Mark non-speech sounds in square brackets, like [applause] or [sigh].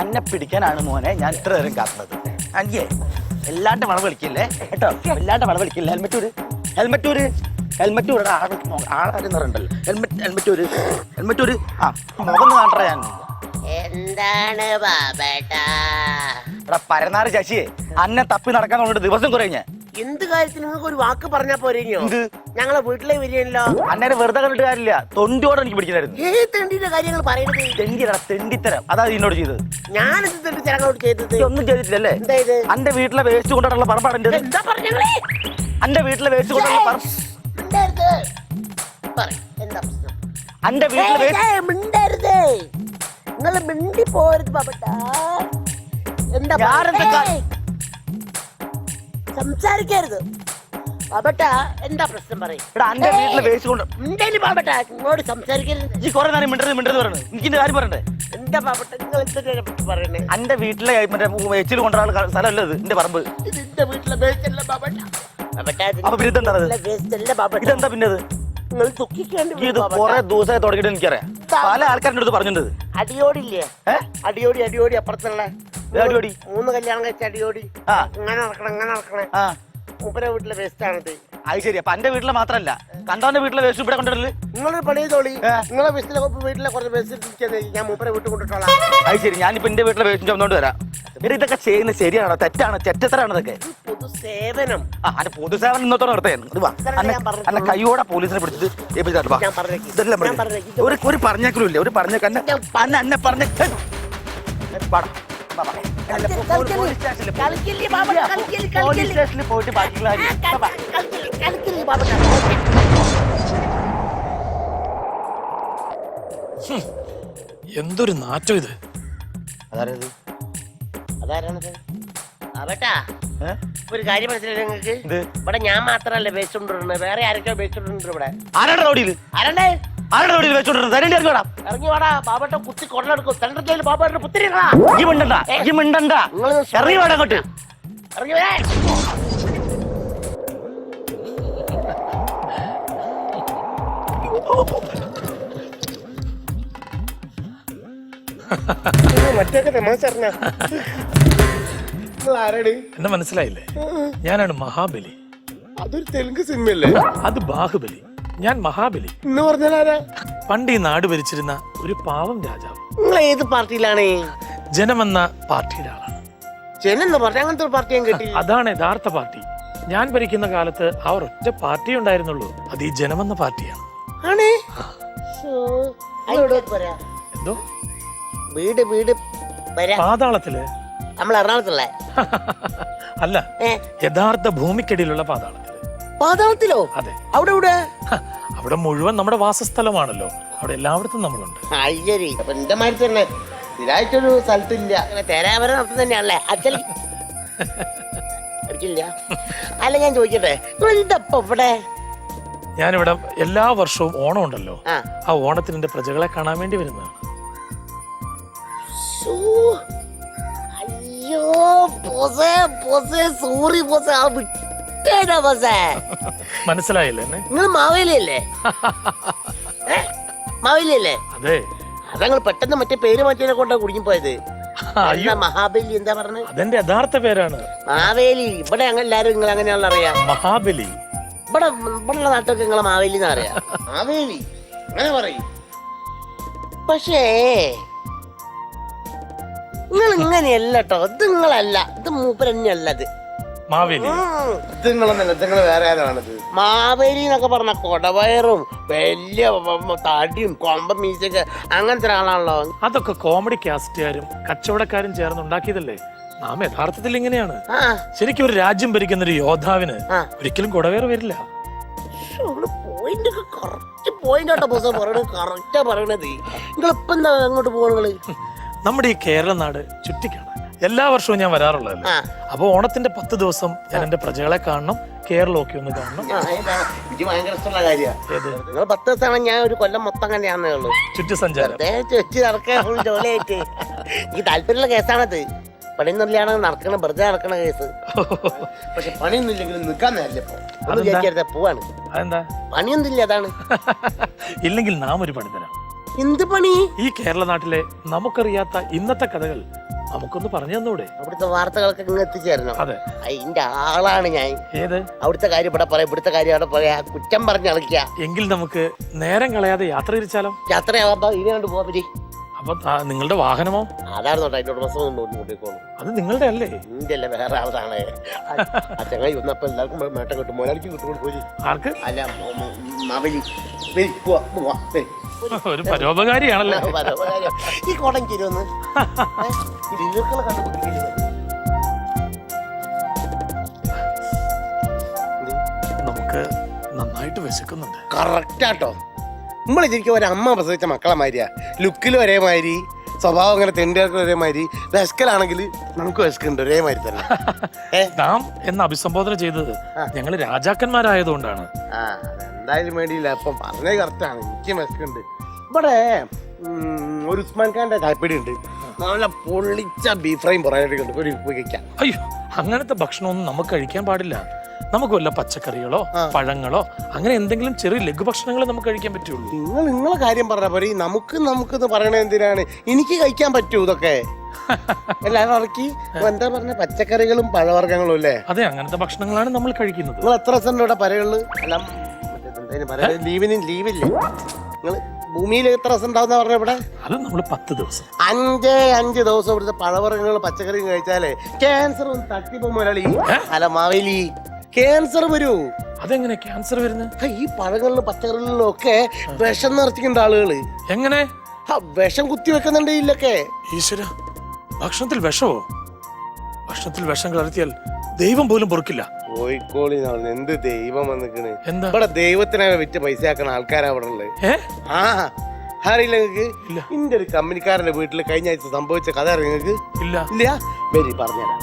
അന്നെ പിടിക്കാനാണ് മോനെ ഞാൻ ഇത്ര നേരം കാത്തുന്നത്. അഞ്ചേ എല്ലാണ്ട് വള വിളിക്കില്ലേ കേട്ടോ എല്ലാണ്ട് വള വിളിക്കില്ല ഹെൽമെറ്റ് ഊര് ഹെൽമെറ്റ് ഊര് ഹെൽമെറ്റ് ഊരുടെ ആൾ ഹെൽമെറ്റ് ഹെൽമെറ്റ് ഊര് ഹെൽമെറ്റ് ഊര്. ആ മുഖം കാണട്ടെ ഞാൻ. എന്താണ് ബാബേട്ടാ? എടാ പരനാറ് ശശിയെ അന്നെ തപ്പി നടക്കാൻ കൊണ്ട് ദിവസം കുറേ ഞാൻ എന്ത് കാര്യത്തിന് നിങ്ങൾക്ക് ഒരു വാക്ക് പറഞ്ഞാ പോരെയോ ഞങ്ങളെ വീട്ടിലെ വരികയല്ലോ. അന്നേരം വെറുതെ കണ്ടിട്ട് കാര്യമില്ല. തൊണ്ടിയോടെ എനിക്ക് പിടിക്കണായിരുന്നു. ഏ തെണ്ടിന്റെ കാര്യങ്ങൾ പറയുന്നത് തെണ്ടിയടാ തെണ്ടിത്തരം. അതാ എന്നോട് ചെയ്തത്. ഞാനെന്ത് തെണ്ടി ജനങ്ങളോട് ചെയ്തത്? ഒന്നും ചെയ്തിട്ടില്ലല്ലേ? ഇത്? വീട്ടിലെ വേസ്റ്റ് കൊണ്ടാണുള്ള പറമ്പാണ് എന്റെ എന്താ വീട്ടിലെ വേസ്റ്റ് കൊണ്ടുള്ള പറമ്പ് എന്താ പ്രശ്നം? വീട്ടിലെ മിണ്ടരുത്. നിങ്ങൾ മിണ്ടി പോരുത് ബാബട്ടാ എന്താ സംസാരിക്കരുത്. ബാബട്ടാ എന്താ പ്രശ്നം പറയും? എടാ അന്റെ വീട്ടിലെ വേസ്റ്റ് കൊണ്ട് മിണ്ടൽ ബാബട്ടാ നിങ്ങളോട് സംസാരിക്കരുത്. ഈ കുറെ നേരം മിണ്ടരുത് മിണ്ടരുത് പറഞ്ഞു എനിക്ക് കാര്യം പറയണ്ടേ? എന്താ ബാബട്ട നിങ്ങൾ എന്തിനെ പറ്റി പറയണേ? അന്റെ വീട്ടിലെ മറ്റേ വേച്ചിൽ കൊണ്ടുള്ള സ്ഥലമല്ല ഇത്? എന്റെ പറമ്പ്. ഇതിന്റെ വീട്ടിലെ വേസ്റ്റ് അല്ല ബാബട്ട ബാബട്ടാ അപ്പൊ പിന്നെ ഇതെന്താ ഇത്? ഇതെന്താ പിന്നെ ഇത്? നിങ്ങൾ ദുഃഖിക്കേണ്ടി ഈ ഇത് കുറെ. ദിവസമായി തുടങ്ങിയിട്ട് എനിക്കറിയാം. പല ആൾക്കാരുടെ അടുത്ത് പറഞ്ഞിട്ടുണ്ട് അടിയോടില്ലേ? ഏ? അടിയോടി അടിയോടി അപ്പുറത്തുള്ള അടിയോടി? മൂന്ന് കല്യാണം കഴിച്ച അടിയോടി. ആ. ഇങ്ങനെ നടക്കണം ഇങ്ങനെ നടക്കണേ. ആ. മൂപ്പരെ വീട്ടിലെ വേസ്റ്റ് ആണത്. അത് ശരി അപ്പൊ എന്റെ വീട്ടിലെ മാത്രല്ല കണ്ടവന്റെ വീട്ടിലെ വേസ്റ്റ് ഇവിടെ കൊണ്ടിടൽ നിങ്ങളൊരു പണി തോളി ഏ. നിങ്ങളെ വീട്ടിലെ വീട്ടിലെ കുറച്ച് വേസ്റ്റ് ഞാൻ മൂപ്പരെ വീട്ടിൽ കൊണ്ടിട്ടോളാം അത് ശരി ഞാനിപ്പോ എന്റെ വീട്ടിലെ വേസ്റ്റ് ചുമന്നോണ്ട് വരാം. പിന്നെ ഇതൊക്കെ ചെയ്യുന്നത് ശരിയാണോ? തെറ്റാണ്? തെറ്റത്തരാണോ ഇതൊക്കെ? പൊതുസേവനം. ആ പൊതുസേവനം ഇന്നത്തോടെ നടത്തുകയാണ് കൈയോടെ പോലീസിനെ പിടിച്ചിട്ട് ഏൽപ്പിച്ചാട്ട് വാ. ഞാൻ പറഞ്ഞേക്ക്. ഇതെല്ലാം ഞാൻ. പറഞ്ഞേക്ക്. ഒരു ഒരു പറഞ്ഞേക്കലും ഇല്ല. ഒരു പറഞ്ഞേക്ക്. എന്നെ അന്നെ അന്നെ പറഞ്ഞ. പോലീസ് സ്റ്റേഷനിൽ പോ. കളിക്കില്ലേ. ബാബ കളിക്കില്ലേ പോലീസ് കളിക്കില്ലേ. സ്റ്റേഷനിൽ പോയിട്ട് ബാക്കിയുള്ള കാര്യം. വാ, വാ. കളിക്കില്ലേ കളിക്കില്ലേ ബാബ എന്തൊരു നാറ്റം ഇത്. അതാരത്? അതാരാണത്? ബാബട്ടാ ഒരു കാര്യം മനസ്സിലായി നിങ്ങൾക്ക്? ഇവിടെ ഞാൻ മാത്രല്ല വെച്ചോണ്ടിരുന്നത് വേറെ ആരൊക്കെ കൊണ്ടുവരുന്നുണ്ട് ഇവിടെ. ആരാണ് റോഡിൽ? ആരണ്ടേ ആരുടെ റോഡിൽ വെച്ചോണ്ടിരുന്നത് തരേണ്ടി ഇറങ്ങിയോടാ ഇറങ്ങി വാടാ. ബാബട്ട കുത്തി കൊള്ളെടുക്കും. തന്റെ ബാബാട്ടെ പുത്തിരി ഈ മിണ്ടണ്ട. ഈ മിണ്ടണ്ട. ഇറങ്ങി വേണം അങ്ങോട്ട്. ഇറങ്ങി വരാ. [laughs] മറ്റേ തമാശ അറിഞ്ഞ എന്നെ മനസ്സിലായില്ലേ? ഞാനാണ് മഹാബലി. അതൊരു തെലുങ്ക് സിനിമയല്ലേ? അത് ബാഹുബലി. ഞാൻ മഹാബലി. എന്ന് പറഞ്ഞാൽ ആരാ? പണ്ട് ഈ നാട് ഭരിച്ചിരുന്ന ഒരു പാവം രാജാവ്. നിങ്ങൾ ഏത് പാർട്ടിയിലാണ്? ജനമെന്ന പാർട്ടിയുടെ ആളാണ്. പറഞ്ഞ അങ്ങനത്തെ ഒരു പാർട്ടി ഞാൻ അതാണ് യഥാർത്ഥ പാർട്ടി. ഞാൻ ഭരിക്കുന്ന കാലത്ത് അവർ ഒറ്റ പാർട്ടി ഉണ്ടായിരുന്നുള്ളൂ. അത് ഈ ജനമെന്ന പാർട്ടിയാണ്. ആണേ? പോരാ. എന്തോ? വീട് വീട് വരാ. പാതാളത്തിൽ നമ്മൾ എറണാകുളത്തുള്ള. [laughs] അല്ല യഥാർത്ഥ ഭൂമിക്കടിയിലുള്ള പാതാളത്തിൽ. പാതാളത്തിലോ? അതെ. അവിടെ ഇവിടെ അവിടെ മുഴുവൻ നമ്മുടെ വാസസ്ഥലമാണല്ലോ. അവിടെ എല്ലായിടത്തും നമ്മളുണ്ട്. അയ്യരി അപ്പൊ എന്റെ മാതിരി തന്നെ. ഇതായിട്ടൊരു സ്ഥലത്തില്ല. തേരാവരം നടത്തുന്ന തന്നെയാണല്ലേ? അച്ഛൻ അടിക്കില്ല അല്ല ഞാൻ ചോദിക്കട്ടെ ഇതപ്പോ ഇവിടെ? ഞാനിവിടെ എല്ലാ വർഷവും ഓണം ഉണ്ടല്ലോ ആ. ആ ഓണത്തിന് എന്റെ പ്രജകളെ കാണാൻ വേണ്ടി വരുന്നതാണ്. ബോസേ ബോസേ സോറി ബോസേ ആ വിട്ടേടാ ബോസേ [laughs] മനസ്സിലായില്ലേ എന്നെ? നിങ്ങൾ മാവേലിയല്ലേ? [laughs] ഏ? മാവേലിയല്ലേ? അതെ. അതങ്ങൾ പെട്ടെന്ന് മറ്റേ പേര് മാറ്റിയതിനെ കൊണ്ടാ കുടുങ്ങി പോയത്. അയ്യോ. എന്താ മഹാബലി എന്താ പറഞ്ഞത് അതെന്റെ യഥാർത്ഥ പേരാണ്. മാവേലി. ഇവിടെ ഞങ്ങൾ എല്ലാരും നിങ്ങൾ അങ്ങനെയാണല്ലോ അറിയാം? മഹാബലി. ഇവിടെ ഇവിടെയുള്ള നാട്ടിലൊക്കെ നിങ്ങളെ മാവേലി എന്ന് അറിയാം. [laughs] മാവേലി. അങ്ങനെ പറയും. പക്ഷേ നിങ്ങൾ ഇങ്ങനെയല്ല കേട്ടോ ഇത് നിങ്ങളല്ല. ഇത് മൂപ്പർ തന്നെയല്ലത് മാവേലി നിങ്ങളൊന്നല്ല നിങ്ങൾ വേറെ ആരാണത്? മാവേലി എന്നൊക്കെ പറഞ്ഞ കൊടവയറും വലിയ തടിയും കൊമ്പ മീശയൊക്കെ അങ്ങനത്തെ ഒരാളാണല്ലോ. അതൊക്കെ കോമഡി കാസ്റ്റുകാരും കച്ചവടക്കാരും ചേർന്ന് ഉണ്ടാക്കിയതല്ലേ? നാം യഥാർത്ഥത്തിൽ ഇങ്ങനെയാണ്. ശരിക്കും ഒരു രാജ്യം ഭരിക്കുന്ന ഒരു യോദ്ധാവിന് ഒരിക്കലും കുടവേർ വരില്ല. പോയിന്റ് ഒക്കെ കറക്റ്റ് പോയിന്റ് ആട്ടോ ബോസ്. പറയണത് കറക്റ്റാ പറയണത്. നിങ്ങൾ ഇപ്പൊ എന്താ അങ്ങോട്ട് പോകണങ്ങൾ നമ്മുടെ ഈ കേരള നാട് ചുറ്റിക്കാണ് എല്ലാ വർഷവും ഞാൻ വരാറുള്ളതല്ലേ? അപ്പൊ ഓണത്തിന്റെ പത്ത് ദിവസം ഞാൻ എന്റെ പ്രജകളെ കാണണം കേരളമൊക്കെ ഒന്ന് കാണണം. ഇത് ഭയങ്കര ഇഷ്ടമുള്ള കാര്യമാണ് നിങ്ങൾ പത്ത് ദിവസമാണ് ഞാൻ ഒരു കൊല്ലം മൊത്തം അങ്ങനെയാന്നേ ഉള്ളൂ. ചുറ്റു സഞ്ചാരം വെറുതെ ചുറ്റി നടക്കാൻ ജോലിയായിട്ട്. ഈ താല്പര്യമുള്ള കേസാണത്. പണിയൊന്നുമില്ലാണ് നടക്കണ വെറുതെ നടക്കണ കേസ്. പക്ഷെ പണിയൊന്നുമില്ലെങ്കിലും നിൽക്കാൻ നേരില്ല ഇപ്പൊ ഒന്നും അതെന്താ? വിചാരിക്കരുത് പോവാണ്. പണിയൊന്നുമില്ല അതാണ്. ഇല്ലെങ്കിൽ നാം ഒരു പണി തരാം എന്ത് പണി? ഈ കേരള നാട്ടിലെ നമുക്കറിയാത്ത ഇന്നത്തെ കഥകൾ നമുക്കൊന്ന് പറഞ്ഞു തന്നൂടെ? അവിടുത്തെ വാർത്തകളൊക്കെ ഇങ്ങ് എത്തിച്ചേരണം. അതെ. അതിന്റെ ആളാണ് ഞാൻ. ഏത്? അവിടുത്തെ കാര്യം ഇവിടെ പറയാം ഇവിടുത്തെ കാര്യം അവിടെ പറയാ. കുറ്റം പറഞ്ഞ് കളിക്കുക എങ്കിൽ നമുക്ക് നേരം കളയാതെ യാത്ര തിരിച്ചാലോ? യാത്രയാവാ ഇനി കണ്ട് പോവാ അപ്പൊ നിങ്ങളുടെ വാഹനമോ? അതാണ് നോട്ടെ അതിന്റെ ഉടമസ്ഥ കൊണ്ടിരിക്കോളൂ അത് നിങ്ങളുടെ അല്ലേ? വേറെ ആളാണ്. ആ ചങ്ങായി വന്നപ്പോ എല്ലാവർക്കും മേട്ടം കിട്ടും. മുതലാളിക്ക് കിട്ടും പോയി. ആർക്ക്? അല്ല മ- മ- മാവേലി. വരി, പോവാ, പോവാ, വരി. ഒരു പരോപകാരിയാണല്ലേ. വരാം, വരാം. ഈ കോടം കണ്ടുപിടിക്കില്ല നമുക്ക് നന്നായിട്ട് വിശക്കുന്നുണ്ട്. കറക്റ്റ് ആട്ടോ. നമ്മൾ ശരിക്കും ഒരു അമ്മ പ്രസവിച്ച മക്കളെ മാതിരിയാ. ലുക്കിൽ ഒരേമാതിരി സ്വഭാവം അങ്ങനെ തെണ്ടിയാർക്ക് ഒരേമാതിരി വിശക്കലാണെങ്കിൽ നമുക്ക് വിശക്കുന്നുണ്ട് ഒരേമാതിരി തന്നെ. [laughs] നാം എന്ന് അഭിസംബോധന ചെയ്തത് ഞങ്ങൾ രാജാക്കന്മാരായതുകൊണ്ടാണ്. ആ എന്തായാലും വേണ്ടിയില്ല. അപ്പം പറഞ്ഞേ കറക്റ്റാണ് എനിക്ക് വിശക്കുന്നുണ്ട്. ഇവിടെ ഒരു ഉസ്മാൻ ഖാന്റെ ചായപ്പടി ഉണ്ട്. നല്ല പൊള്ളിച്ച ബീഫ് ഫ്രൈയും പൊറോട്ടയും ഉണ്ട്. ഒരു ഉപയോഗിക്കാം അയ്യോ അങ്ങനത്തെ ഭക്ഷണമൊന്നും നമുക്ക് കഴിക്കാൻ പാടില്ല. നമുക്ക് വല്ല പച്ചക്കറികളോ പഴങ്ങളോ അങ്ങനെ എന്തെങ്കിലും ചെറിയ ലഘു ഭക്ഷണങ്ങൾ നമുക്ക് കഴിക്കാൻ പറ്റുള്ളൂ. നിങ്ങൾ നിങ്ങളെ കാര്യം പറഞ്ഞ പോലെ നമുക്ക് നമുക്ക് എന്ന് പറയണത് എന്തിനാണ്? എനിക്ക് കഴിക്കാൻ പറ്റൂ ഇതൊക്കെ. [laughs] എല്ലാവരും ഇറക്കി എന്താ പറഞ്ഞ? പച്ചക്കറികളും പഴവർഗങ്ങളും അല്ലേ? അതെ അങ്ങനത്തെ ഭക്ഷണങ്ങളാണ് നമ്മൾ കഴിക്കുന്നത്. നിങ്ങൾ എത്ര ദിവസം ഇവിടെ പരകൾ അല്ല ലീവിന് ലീവില്ലേ? നിങ്ങൾ ഭൂമിയിൽ എത്ര ദിവസം ഉണ്ടാവുന്ന പറഞ്ഞ ഇവിടെ? അത് നമ്മൾ പത്ത് ദിവസം. അഞ്ചേ അഞ്ച് ദിവസം ഇവിടുത്തെ പഴവർഗങ്ങളും പച്ചക്കറിയും കഴിച്ചാലേ ക്യാൻസർ ഒന്ന് തട്ടിപ്പോ മുരളി അല്ല മാവേലി. ക്യാൻസർ വരൂ. അതെങ്ങനെ ക്യാൻസർ വരുന്നത് ഈ പഴങ്ങളിലും പച്ചക്കറികളിലും ഒക്കെ വിഷം നിറച്ചിട്ടുണ്ട് ആളുകൾ. എങ്ങനെ? വിഷം കുത്തി വെക്കുന്നുണ്ട് ഇതിലൊക്കെ ഈശ്വര ഭക്ഷണത്തിൽ വിഷമോ? ഭക്ഷണത്തിൽ വിഷം കലർത്തിയാൽ ദൈവം പോലും പൊറുക്കില്ല. കോഴിക്കോളി എന്ത് ദൈവം വന്നിക്കണ്. ഇവിടെ ദൈവത്തിനെ വിറ്റ് പൈസ ആക്കണ ആൾക്കാരാ അവിടെ ഉള്ളത് ആ അറിയില്ല നിങ്ങക്ക്? ഇല്ല. ഇന്റെ ഒരു കമ്പനിക്കാരന്റെ വീട്ടിൽ കഴിഞ്ഞ ആഴ്ച സംഭവിച്ച കഥ അറിയാം നിങ്ങക്ക്? ഇല്ല. ഇല്ല? വരി പറഞ്ഞുതരാം.